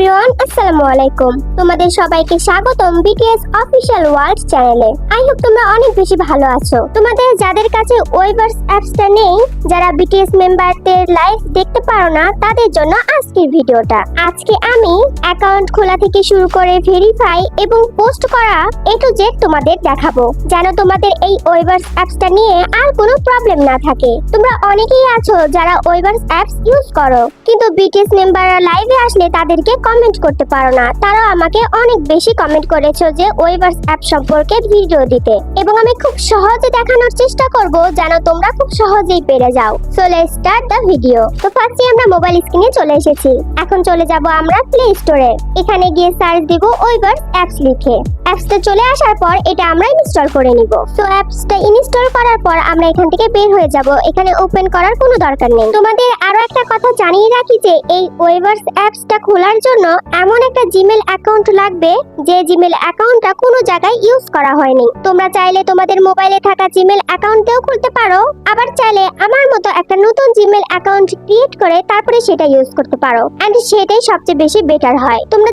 Everyone, আসসালামু আলাইকুম। তোমাদের সবাইকে স্বাগতম বিটিএস অফিশিয়াল ওয়ার্ল্ড চ্যানেলে আই হোপ তোমরা অনেক বেশি ভালো আছো। তোমাদের যাদের কাছে অ্যাপসটা নেই, যারা বিটিএস মেম্বারদের লাইভ দেখতে পারো না, তাদের জন্য আজকের ভিডিওটা। আজকে আমি অ্যাকাউন্ট খোলা থেকে শুরু করে ভেরিফাই এবং পোস্ট করা এ টু জেড তোমাদের দেখাবো। যেন তোমাদের এই ওয়েভার্স অ্যাপসটা নিয়ে আর কোনো প্রবলেম না থাকে। তোমরা অনেকেই আছো যারা ওয়েভার্স অ্যাপস ইউজ করো, কিন্তু বিটিএস মেম্বাররা লাইভে আসলে তাদেরকে কমেন্ট করতে পারো না। তারা আমাকে অনেক বেশি কমেন্ট করেছ যে ওয়েভার্স অ্যাপ সম্পর্কে ভিডিও দিতে। এবং আমি খুব সহজে দেখানোর চেষ্টা করব যেন তোমরা খুব সহজেই পেরে যাও। So let's start the video তো ফার্স্টে আমরা মোবাইল স্ক্রিনে চলে এসেছি। এখন চলে যাব আমরা প্লে স্টোরে এখানে গিয়ে সার্চ দিব ওয়েভার্স অ্যাপস লিখে। অ্যাপসটা চলে আসার পর এটা আমরা ইনস্টল করে নিব। সো অ্যাপসটা ইনস্টল করার পর আমরা এখান থেকে বের হয়ে যাব। এখানে ওপেন করার কোনো দরকার নেই। তোমাদের আরও একটা কথা জানিয়ে রাখি যে এই ওয়েভার্স অ্যাপসটা খোলার জন্য এমন একটা জিমেল অ্যাকাউন্ট লাগবে যে জিমেল অ্যাকাউন্টটা কোনো জায়গায় ইউজ করা হয়নি। তোমরা চাইলে তোমাদের মোবাইলে থাকা জিমেল অ্যাকাউন্টেও খুলতে পারো, আবার চাইলে আমার মতো একটা নতুন জিমেল অ্যাকাউন্ট ক্রিয়েট করে তারপরে সেটা ইউজ করতে পারো। এন্ড সেটাই সবচেয়ে বেশি বেটার হয়। তোমরা